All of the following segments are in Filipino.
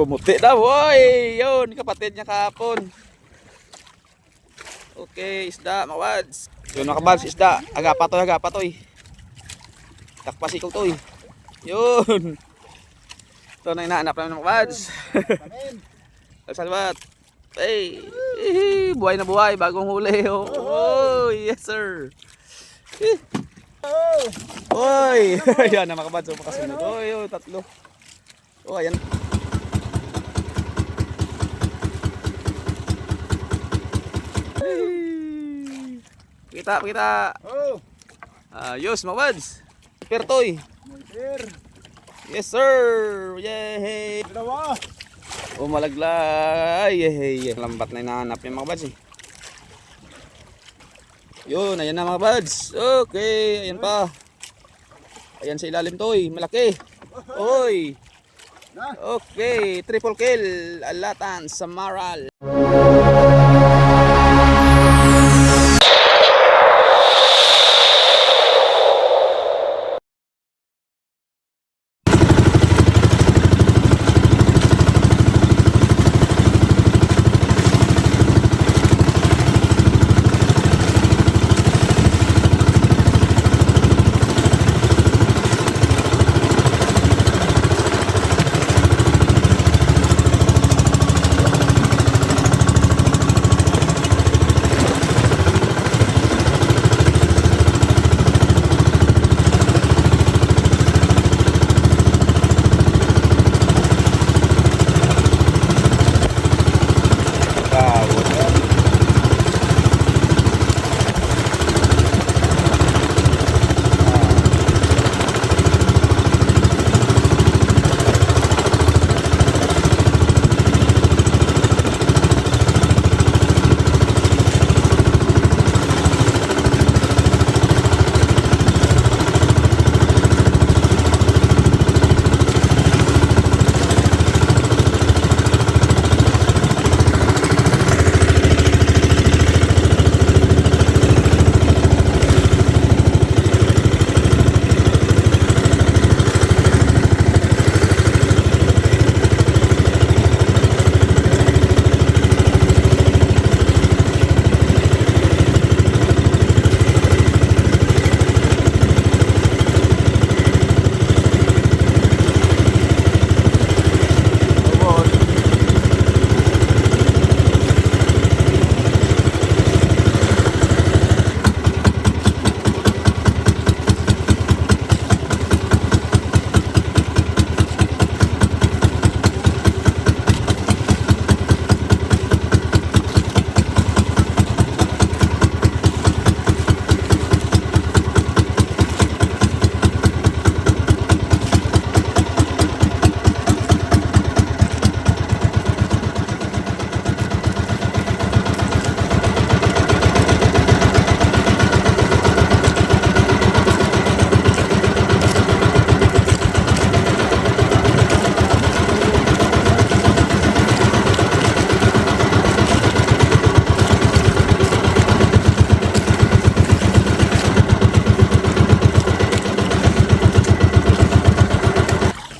Pumuti daw, boy! Yun, kapatid niya kahapon. Okay, isda, mga wads. Yun, mga isda. Agapa to, agapa to, eh. Takpasikol to, eh. Yun. Ito na hinahanap namin mga wads. Salamat. Hey, buhay na buhay, bagong huli. Oh, oh yes sir. Oy, ayan na mga kabads, oh, makasunod. Oy, oh, tatlo. Oh, ayan. Kita, kita. Oh, Ayos, mga wads. Pertoy. sir. Yes sir. Yay. Dalawa. Oh, malaglay. Yay. Lambat na hinahanap yung mga buds eh. Yun, ayan na mga buds. Okay, ayan pa. Ayan sa ilalim to eh. Malaki. Oy. Okay, triple kill. Alatan, Samaral.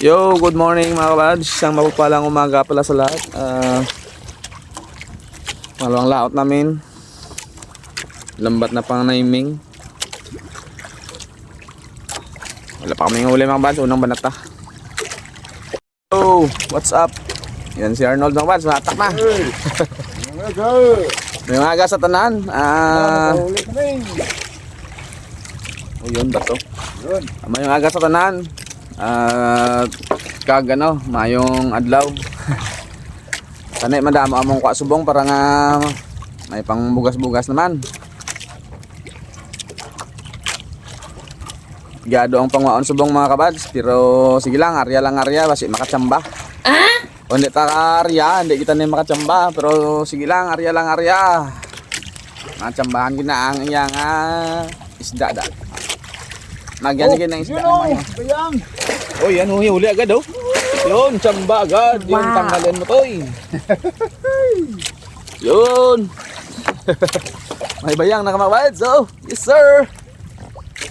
Yo, good morning mga kabads. Isang mapagpalang umaga pala sa lahat. Ah, malawang laot namin. Lambat na pang naiming. Wala pa kaming huli mga kabads. Unang banata. Yo, what's up? Yan si Arnold mga kabads. Matak na. May mga aga sa tanan. Ah, kami. oh, yun ba to? Yun. May mga aga sa tanan. At kag ano, mayong adlaw. Sanay madamo among kwa subong para nga may pang bugas-bugas naman. Gado ang pangwaon subong mga kabads, pero sige lang, arya lang arya, basi makatsamba. Ah? O hindi ta arya, hindi kita na makatsamba, pero sige lang, arya lang arya. Makatsambahan gina ang iyang ah, isda da. Nagyan sige ng isda. Yun o. Oh, yan huli, huli agad oh. Yun, tsamba agad. Yun, tanggalin mo to eh. Yun. May bayang na kamawads oh. Yes sir.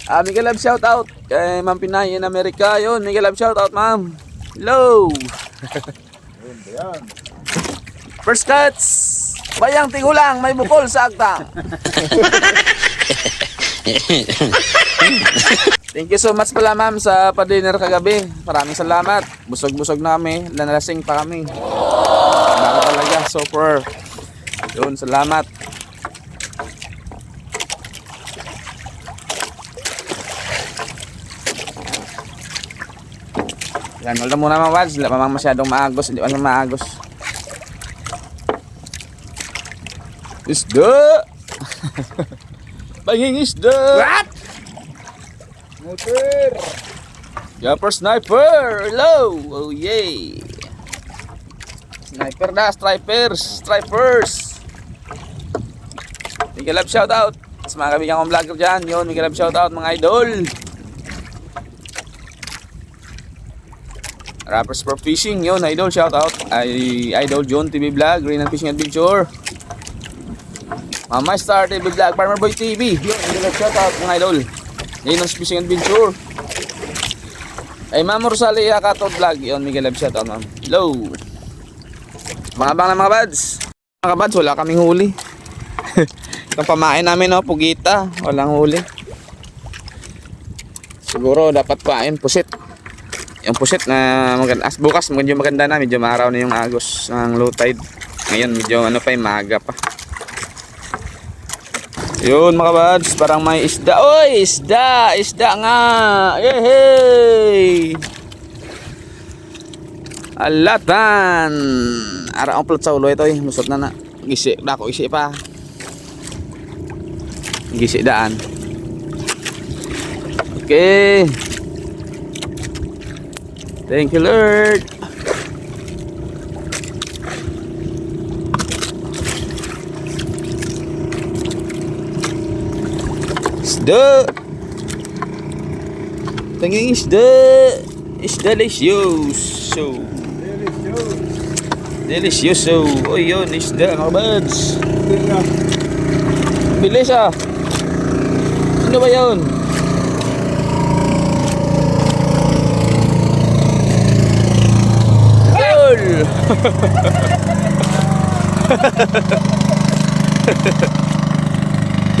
Ah, Miguel Love shout out kay Ma'am Pinay in America. Yun, Miguel Love shout out ma'am. Hello. First cuts! Bayang tigulang, may bukol sa akta. Thank you so much pala ma'am sa pa-dinner kagabi. Maraming salamat. Busog-busog na kami. Nalasing pa kami. Baka talaga. Super. Yun, salamat. Yan, wala muna mga wads. Wala pa masyadong maagos. Hindi pa maagos. Isda! Banging isda! What? Sniper! Jumper sniper! Hello! Oh yay! Sniper na, stripers! Stripers! Miguel Love shoutout! Sa mga kaibigan kong vlogger dyan, yun, Miguel Love shoutout mga idol! Rappers for Fishing, yun, idol shoutout! Ay, idol John TV Vlog, Green and Fishing Adventure! Mama Star TV Vlog, Farmer Boy TV, yun, Miguel Love shoutout mga idol! And Fishing Adventure! Ay, Ma'am Rosalia Kato Vlog. Yun, Miguel Love shoutout, ma'am. Hello. Mga bang na mga bads. Mga bads, wala kaming huli. Itong pamain namin, no, pugita. Walang huli. Siguro, dapat pain, pusit. Yung pusit na maganda. As bukas, medyo maganda na. Medyo maaraw na yung agos ng low tide. Ngayon, medyo ano pa, yung maga pa. Yun mga bads, parang may isda. Oy, isda! Isda nga! Yehey! Alatan! Ara ang plot sa ulo ito eh. Musot na na. Gisi, dako isi pa. Gisi daan. Okay. Thank you Lord. Isda. Tanging isda. Is delicious. So, Delicious! delicious. So, oh yun, isda mga. Tingnan. Bilis ah. Ano ba yun? Goal!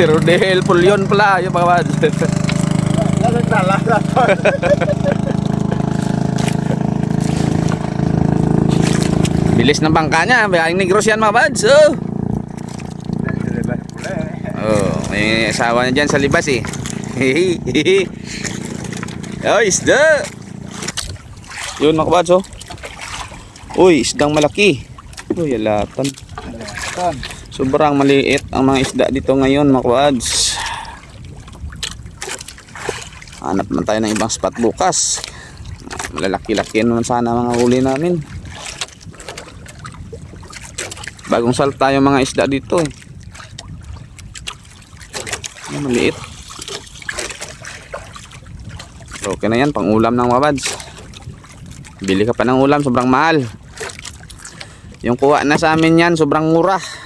Pero de helpful yun pala yung mga buds. Lasag na, lasag. Bilis ng bangka niya. Bayang negros yan mga buds. Oh. Oh, may asawa na dyan sa libas eh. Hehehe. oh, isda. Yun mga kabads oh. Uy, isdang malaki. Uy, alatan. Tan. Sobrang maliit ang mga isda dito ngayon mga kabads. Hanap man tayo ng ibang spot bukas. Malalaki-laki naman sana mga huli namin. Bagong salta yung mga isda dito eh. Maliit. Okay na yan, pang ulam ng mga bads. Bili ka pa ng ulam, sobrang mahal. Yung kuha na sa amin yan, sobrang mura.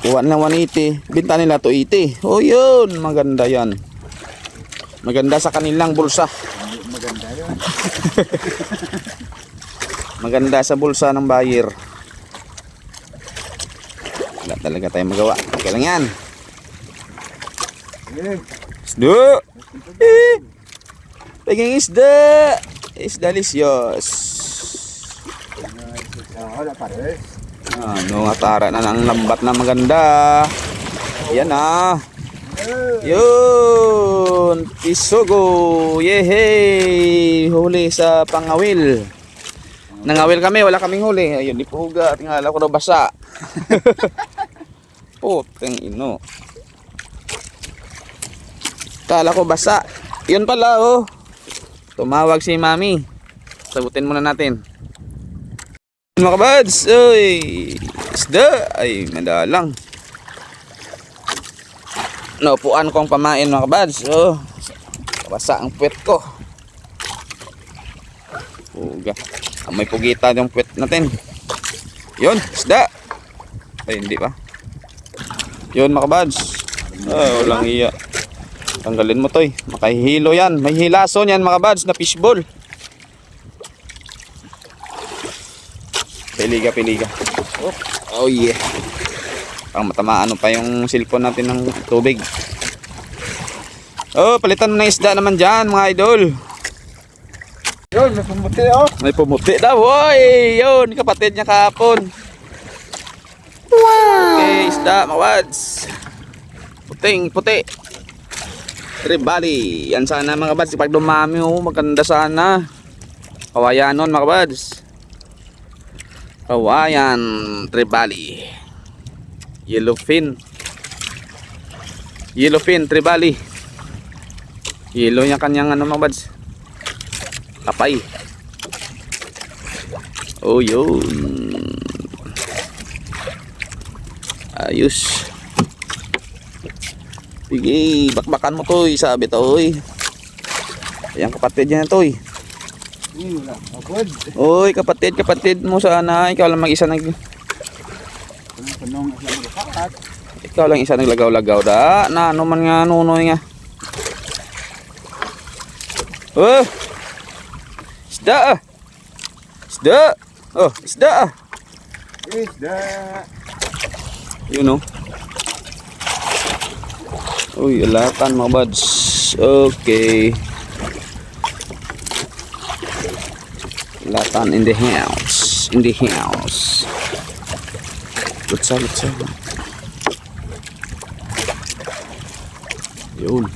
Kuha na 180, binta nila 280. Oh yun, maganda yan. Maganda sa kanilang bulsa. Maganda yun. Maganda sa bulsa ng buyer. Wala talaga tayong magawa. Okay lang yan. Isda! Eh! Laging isda! Is delicious. ah, wala pa rin. Ano nga tara na ng lambat na maganda. Yan. Eh, Yun! Pisogo! Yehey! Huli sa pangawil. Nangawil kami, wala kaming huli. Ayun, di puga. Tingala ko na basa. Puteng ino. Kala ko basa. Yun pala oh. Tumawag si mami. Sagutin muna natin. Mga kabads, uy, isda, ay madalang. Naupuan ko ang pamain mga kabads, oh, basa ang puwet ko. Puga, Ah, may pugita yung puwet natin. Yun, isda. Ay, hindi pa. Yun mga kabads. Ah, walang iya. Tanggalin mo to eh. Makahihilo yan. May hilason yan mga buds na fishball. Piliga, piliga. Oh, oh yeah. Pang matamaan pa yung cellphone natin ng tubig. Oh, palitan ng isda naman dyan mga idol. Yun, may pumuti oh. May pumuti daw. Hoy! Yun, kapatid niya kahapon. Wow! Okay, isda, mga wads. Puting, puti. Tribali. Yan sana mga bads. Pag dumami, oh, maganda sana. Kawayan nun, mga bads. Kawayan, tribali. Yellowfin. Yellowfin, tribali. Yellow yung kanyang ano, mga bads. Kapay. Oh, yun. Ayos. Sige, bakbakan mo to, sabi to, oy. Ayan, kapatid niya to, Oy, kapatid, kapatid mo sana. Ikaw lang mag-isa nag... Ikaw lang isa naglagaw-lagaw da. Na, ano man nga, nunoy nga. Oh! Isda ah! Isda! Oh, isda ah! Isda. Yun oh. Uy, alatan mga buds. Okay. Alatan in the house. In the house. Lutsa, lutsa. Yun.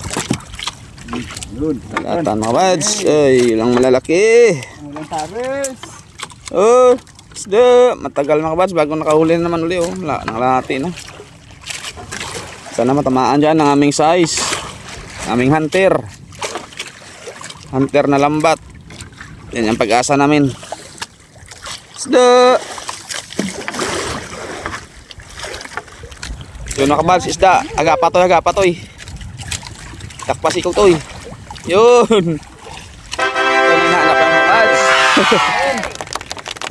Yun. Alatan mga buds. Ay, ilang malalaki. Walang pares. Oh, isda. Matagal mga buds bago nakahuli na naman uli oh. Wala, nakalahati na. Sana matamaan dyan ang aming size. Aming hunter. Hunter na lambat. Yan ang pag-asa namin. Isda. Yun mga kabads, isda. Agapatoy, agapatoy. Takpas ikaw toy. Yun. Ito na hinahanap ng mga kabads.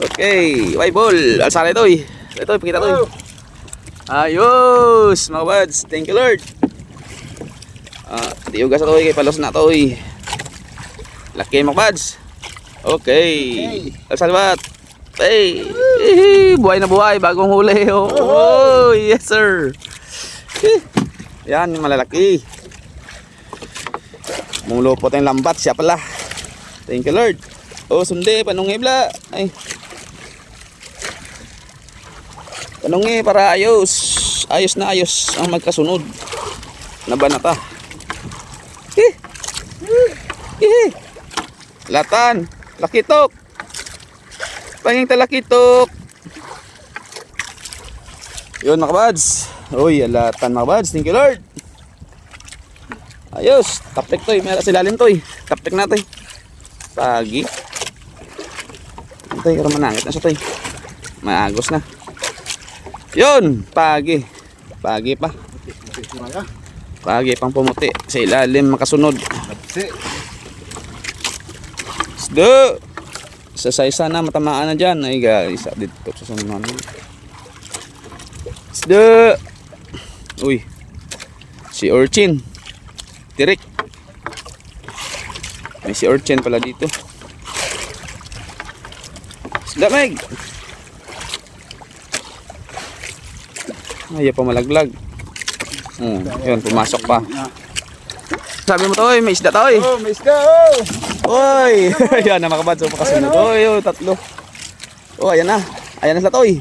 Okay, way ball. Alsara ito eh. Ito, pakita to. Ayos, mga buds. Thank you, Lord. Ah, di ugas ito eh, kay palos na to eh. Laki mga buds. Okay. Alsara Hey, Hihi, buhay na buhay, bagong huli. Oh, oh yes sir. Yan, malalaki. Mumulupot ang lambat, siya pala. Thank you Lord. Oh, sundi, panungibla. Ay, Tanong eh, para ayos. Ayos na ayos ang magkasunod. Nabanata. Eh. Eh. Latan. Lakitok. Panging talakitok. Yun mga kabads. Uy, latan mga kabads. Thank you Lord. Ayos. Tapik to eh. Meron silalim to eh. Tapik na to eh. Pagi. Ito eh. Manangit na siya to eh. Maagos na. Yun, pagi. Pagi pa. Pagi pang pumuti. Sa ilalim makasunod. Matsi. Isda! Sa saysa na matamaan na dyan. Ay guys, dito sa sununan. Isda! Uy. Si Orchin. Tirik. May si Orchin pala dito. Isda, Meg! Ayaw pa malaglag. Hmm, yun, pumasok pa. Sabi mo to, oy, may isda to. Oh, may isda oh. Oy! ayan na mga kabads. So, makasunod. Oy, oy, tatlo. Oh, ayan na. Ayan na sila to, oy.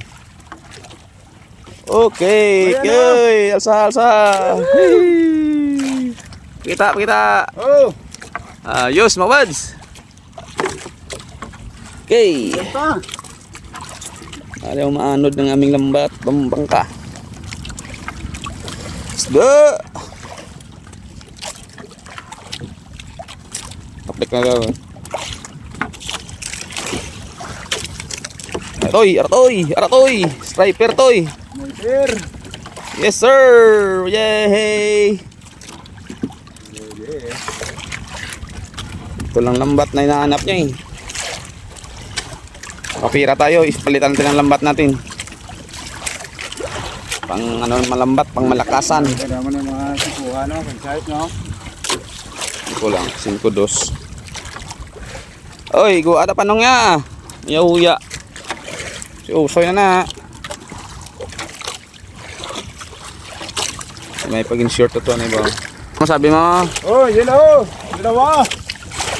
Okay. Ayan. Okay. Alsa, alsa. Hey. Kita, kita. Oh, Ayos, mga kabads. Okay. Ayaw maanod ng aming lambat. Bambangka. Isda! Kaplik na gawin. Aratoy! Aratoy! Aratoy! Striper toy! Beer. Yes sir! Yay! Ito lang lambat na hinahanap niya eh. Kapira tayo, ipalitan natin ang lambat natin. Pang ano malambat, pang malakasan. Kaya naman ang mga sikuha no, sa site no. lang. 5 dos. Oy, go ada panong ya. Yahuya. Si Usoy na na. May pagin short to na ba? Ano sabi mo? Oh, yun oh. Dalawa.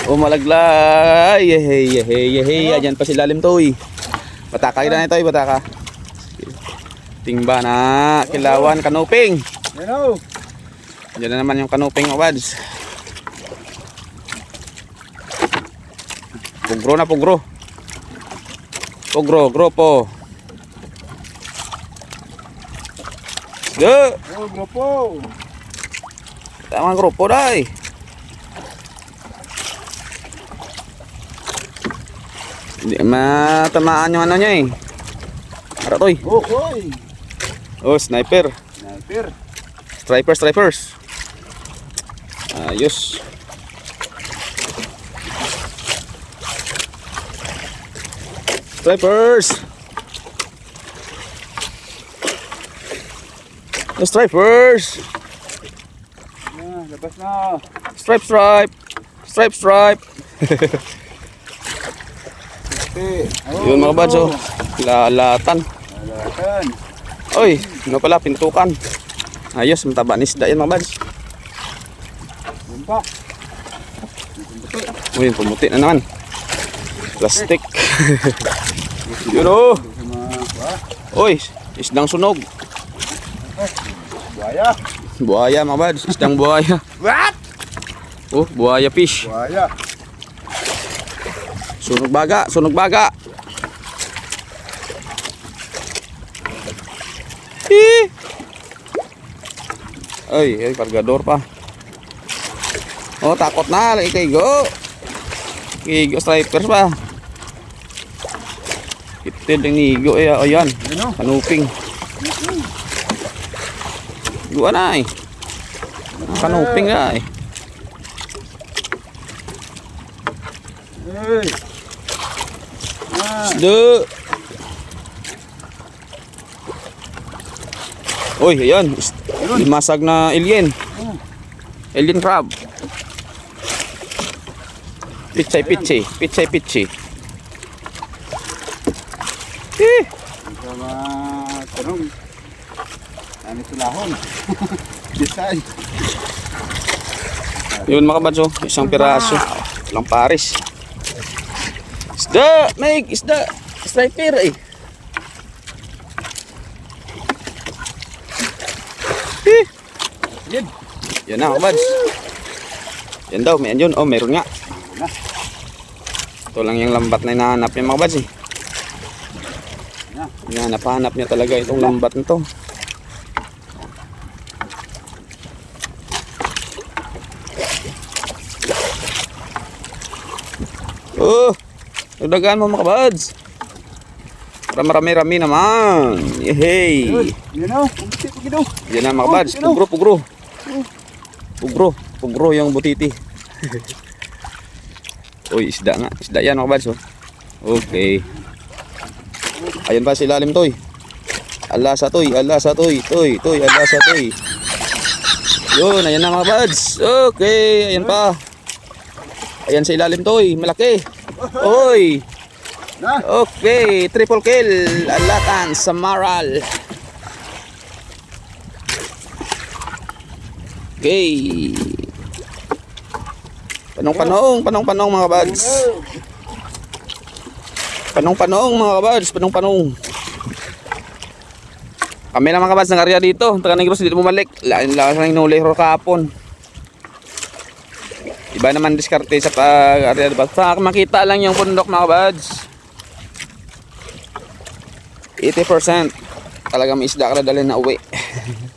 Oh, malaglay. Yehey, yehey, yehey. Ayan pa si lalim to, eh. Bataka na ito, eh, bataka. Tingba na. Kilawan, kanuping. Yun oh. Diyan na naman yung kanuping, mga Pugro na, pugro. Pugro, grupo. Go! Oh, grupo. Tama grupo, day. Hindi matamaan yung ano niya eh. Aratoy. Oh, hoy. Oh, sniper. Sniper. Stripers, stripers. Ayos. Stripers. The stripers. Ah, labas na. Stripe, stripe. Stripe, stripe. Oh, Yun mga bads, oh. Lalatan. Lalatan. Oy, ano pala, pintukan. Ayos, mataba ni isda yan mga bads. Yun pa. Uy, pumuti na naman. Plastic. Yun oh. Sa mga ba? Uy, isdang sunog. Buhaya. Buhaya mga bads, isdang buhaya. What? Oh, buhaya fish. Buhaya. Sunog baga, sunog baga. Hi. Ay, ay, kargador pa. Oh, takot na. Lagi kay go. Kay go stripers pa. Itil yung nigo. Eh, ayan. Yun oh. Kanuping. Gua na eh. Kanuping na eh. Hey. Ah. Isda. Uy, ayan. Limasag na alien. Alien crab. Pichay, pichay. Pichay, pichay. Eh, Sa mga tanong. Ano tulahon? Design. yun mga badso. Isang piraso. Lang paris. Isda! Meg! Isda! Striper eh. Eh. Yan. Yan na, mga bads. Yan daw, may yun. Oh, meron nga. Ito lang yung lambat na hinahanap niya mga bads eh. Yan. Hinahanap-hanap niya talaga itong lambat na to. Oh! Dagdagan mo mga bads. Para marami-rami naman. Yehey! Yun. Yun oh. Kumiti pa gido. Yan na mga bads. yun, oh. Pugro, pugro. Pugro. Pugro yung butiti. Uy, isda nga. Isda yan mga bads. Oh. Okay. Ayun pa si lalim toy. Alasa toy, alasa toy, toy, toy, alasa toy. Yun, ayan na mga bads. Okay, ayan pa. Ayan sa ilalim toy, malaki. Oy, okay, triple kill. Alatan sa Maral. Okay. Panong-panong, panong-panong mga bads. Panong-panong mga kabads, panong-panong. Kami lang mga kabads ng area dito. Taga Negros dito bumalik. Lain lang sa inuli ro kahapon. Iba naman diskarte sa pag-area diba? Sa makita lang yung bundok mga kabads. 80% talaga may isda ka na na uwi.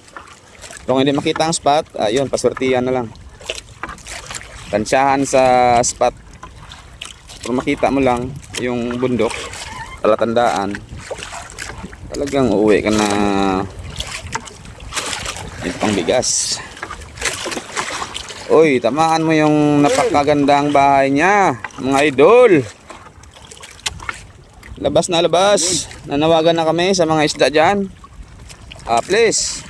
Kung hindi makita ang spot, ayun, paswertihan na lang. Tansyahan sa spot kung makita mo lang yung bundok talatandaan talagang uuwi ka na yung pangbigas. Uy tamaan mo yung napakagandang bahay niya mga idol. Labas na labas. Nanawagan na kami sa mga isda dyan. Ah please.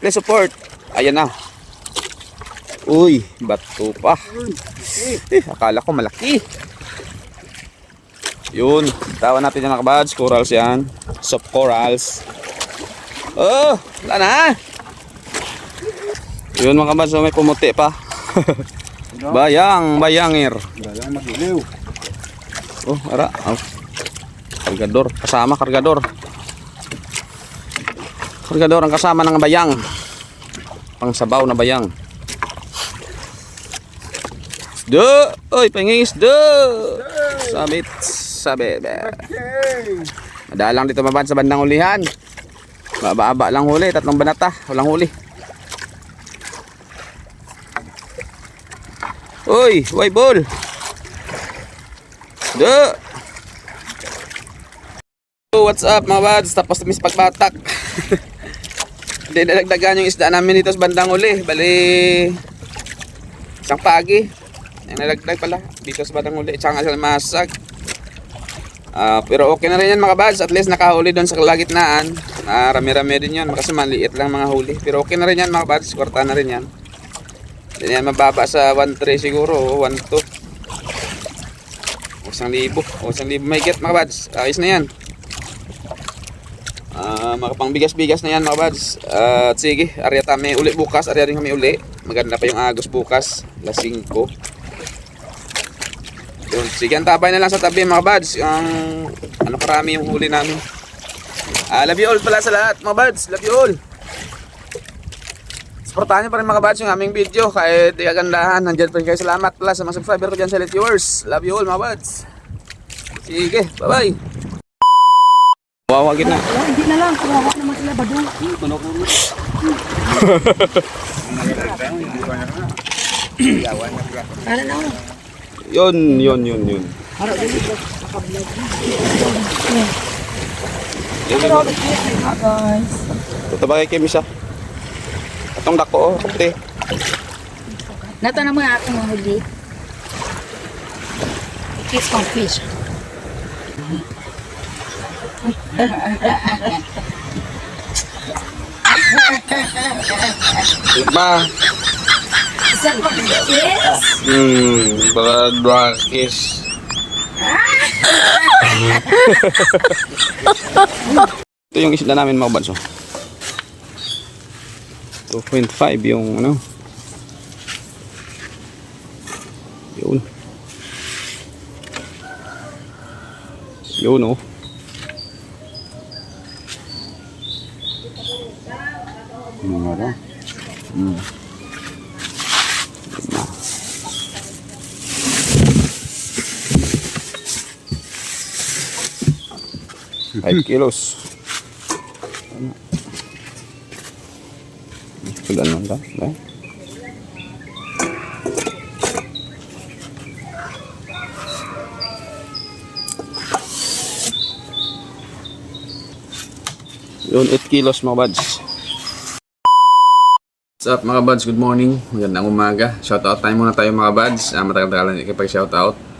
Please support. Ayan na Uy, bato pa. Eh, akala ko malaki. Yun, tawa natin yung mga kabads. Corals yan. Soft corals. Oh, wala na. Yun mga kabads, oh, may pumuti pa. bayang, bayangir. Wala magiliw. Oh, ara. Oh. Kargador. Kasama kargador. Kargador ang kasama ng bayang. Pangsabaw na bayang. Isda! Oy, panging isda! Sabit, sabit. Madalang dito mabad sa bandang ulihan. Baba-aba lang huli, tatlong banata, walang huli. Uy, way ball. Do. Oh, what's up mga bads? Tapos na mis pagbatak. Hindi nadagdagan yung isda namin dito sa bandang uli. Bali, isang pagi. Ay, nalagdag pala dito sa bandang uli. Tsaka sila masag. Ah, pero okay na rin yan mga bads. At least nakahuli doon sa kalagitnaan. Ah, rami-rami din yan. Kasi maliit lang mga huli. Pero okay na rin yan mga bads. Kwarta na rin yan. Hindi yan mababa sa 1.3 siguro. o 1.2. O isang libo. O isang libo may get mga bads. Ayos na yan. Ah, makapangbigas-bigas na yan mga bads. Ah, at sige, arya kami uli bukas. Arya rin kami uli. Maganda pa yung agos bukas. Las 5. Yun, sige, antabay na lang sa tabi mga buds. Ang ano karami yung huli namin. Ah, love you all pala sa lahat mga buds. Love you all. Supportahan nyo pa rin mga buds yung aming video. Kahit di kagandahan, nandyan pa rin kayo. Salamat pala sa mga subscriber ko dyan sa Elite Viewers. Love you all mga buds. Sige, bye-bye. Wawagin na. Hindi na lang. Kawawa naman sila badong. Para na ako. Yun, yun, yun, yun. Para din ito. Nakablog. Mga guys. Tutabagay kayo misa. Atong dako, oh. Puti. Nato na mga akong huli. Kiss pang fish. Ma. Isa pang kiss. Hmm, baka drakis. Ito yung isda namin mga banso. 2.5 yung ano. Yun. Yun oh. Mga ba? Hmm. 5 kilos. Sudan lang daw. Dahil. Eh. Yun, 8 kilos mga bads. What's up mga bads? Good morning. Magandang umaga. Shoutout tayo muna tayo mga bads. Ah, matagal-tagal na ikipag-shoutout.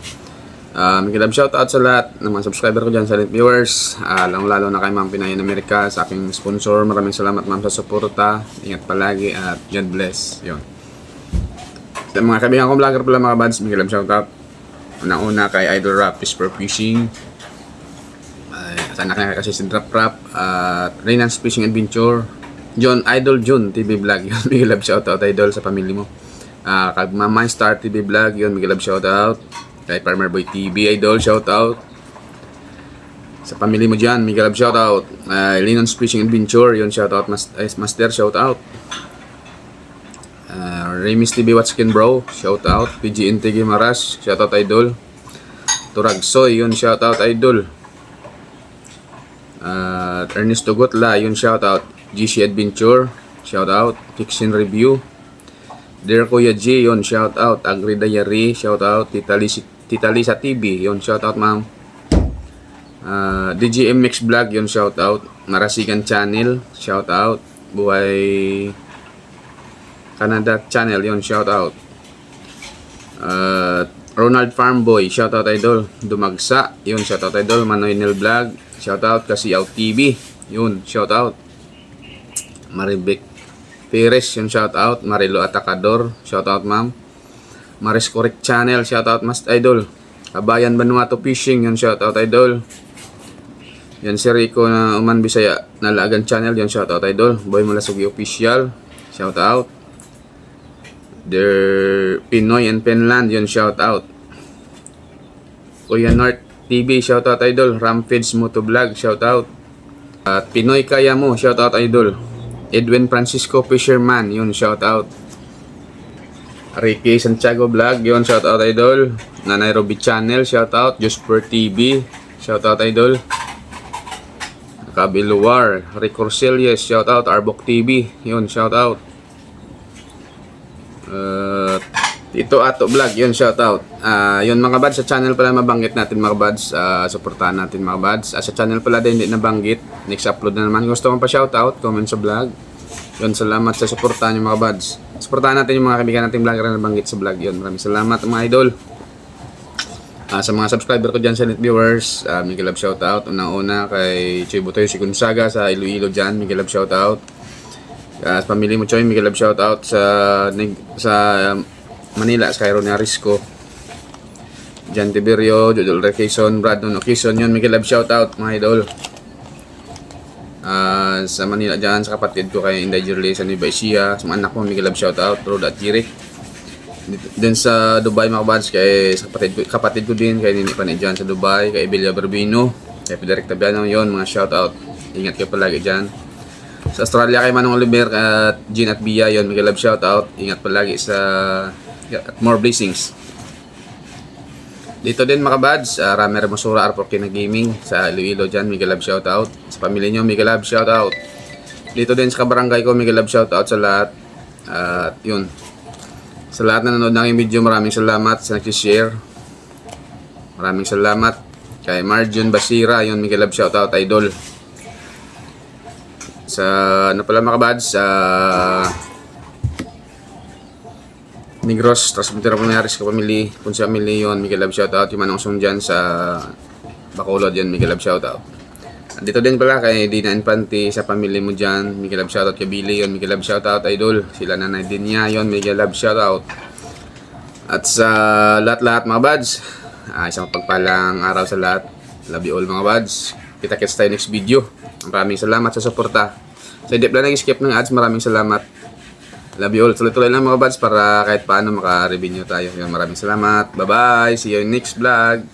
Uh, Magandang shoutout sa lahat ng mga subscriber ko dyan Elite viewers. Uh, lalo na kay Ma'am Pinayan America sa aking sponsor. Maraming salamat ma'am sa suporta. Ingat palagi at God bless. Yun. Sa mga kaibigan kong vlogger pala mga buds, magandang shoutout. Unang-una kay Idol Rap Fish for Fishing. Ay, sa anak niya kasi si Drop Rap at Reynan's Fishing Adventure. John Idol June TV Vlog yun. Love shoutout Idol sa pamilya mo. Ah, kag Mama Star TV Vlog yun. Love shoutout. Kay Farmer Boy TV Idol shoutout. Sa pamilya mo diyan, big love shoutout. Uh, Linon's Fishing Adventure yun shoutout Mas ay, Master shoutout. Uh, Remis TV Watskin Bro shoutout. PG Intigi Maras shoutout Idol. Turag Soy yun shoutout Idol. At Ernesto Gotla, yun shoutout. GC Adventure, shoutout. Fiction Review. Dear Kuya G, yun shoutout. Agri Diary, shoutout. Tita, Lisa, Tita Lisa TV, yun shoutout ma'am. Uh, DGM Mix Vlog, yun shoutout. Marasigan Channel, shoutout. Buhay Canada Channel, yun shoutout. Uh, Ronald Farmboy, shoutout idol. Dumagsa, yun shoutout idol. Manoy Nel Vlog, shoutout. Kasi Out TV, yun shoutout. Maribek Pires, yun shout out. Marilo Atacador, shout out ma'am. Maris Correct Channel, shout out Mas Idol. Kabayan Vanuatu Fishing, yun shout out Idol. Yan si Rico na Uman Bisaya Nalagan Channel, yun shout out Idol. Boy Malasugi Official, shout out. Der Pinoy and Finland, yun shout out. Kuya North TV, shout out Idol. Rampage Motovlog, shout out. At Pinoy Kaya Mo, shout out Idol. Edwin Francisco Fisherman, yun shout out. Ricky Santiago Vlog, yun shout out Idol. Nanay Robby Channel, shout out. Jusper TV, shout out Idol. Kabiluwar, Rick Corcelius, shout out. Arbok TV, yun shout out. Uh, Tito Ato Vlog, yun shout out. Ah, yun mga bads, sa channel pala mabanggit natin mga bads, ah, suportahan natin mga bads. Ah, sa channel pala din hindi nabanggit, next upload na naman. Gusto mo pa shout out, comment sa vlog. Yun, salamat sa suportahan yung mga bads. Suportahan natin yung mga kaibigan nating vlogger na nabanggit sa vlog. Yun, maraming salamat mga idol. Ah, sa mga subscriber ko dyan sa viewers, uh, Miguel Love shoutout. Unang-una kay Choy Butoy, si Gonzaga sa Iloilo dyan, Miguel Love shoutout. Uh, sa pamilya mo Choy, Miguel Love shoutout. Sa, sa um, Manila, sa Cairo na Risco. Jan Tiberio, Jodol Quezon, Brad Nono Quezon, yun, Miguel Love shoutout mga idol. Ah, sa Manila dyan, sa kapatid ko kay Inday Jirley sa Nueva Ecija, sa mga anak mo, Miguel Love shoutout, Rod at Jirik. Din sa Dubai mga bads kay sa kapatid ko, kapatid ko din kay Nini Panay dyan sa Dubai, kay Ebelia Barbino, kay Federic Tabiano yon mga shout out. Ingat kayo palagi dyan. Sa Australia kay Manong Oliver at Jean at Bia yon Miguel Love shout out. Ingat palagi sa more blessings. Dito din mga bads, uh, Rami Hermosura Arporke na Gaming sa Iloilo dyan, Miguel Love shout out. Sa pamilya nyo, Miguel Love shout out. Dito din sa kabarangay ko, Miguel Love shout out sa lahat. At yun, sa lahat na nanonood ng video, maraming salamat sa nag-share. Maraming salamat kay Marjun Basira, yun Miguel Love shoutout idol. Sa ano pala mga kabads, sa Negros, Transmontero Pumayaris ka pamili, Punsa Family yun, Miguel Love shoutout. Yung Manong Song dyan sa Bacolod yun, Miguel Love shoutout. Dito din pala kay Dina Infante sa pamilya mo dyan. Miguel Love shoutout kay Billy yun. Miguel Love shoutout idol. Sila nanay din niya yun. Miguel Love shoutout. At sa lahat-lahat mga buds. ah, isang pagpalang araw sa lahat. Love you all mga buds. Kita-kits tayo next video. Maraming salamat sa suporta. Sa hindi pala nag-skip ng ads, maraming salamat. Love you all. Tuloy-tuloy lang mga buds para kahit paano maka-revenue tayo. Yun, maraming salamat. Bye-bye. See you in next vlog.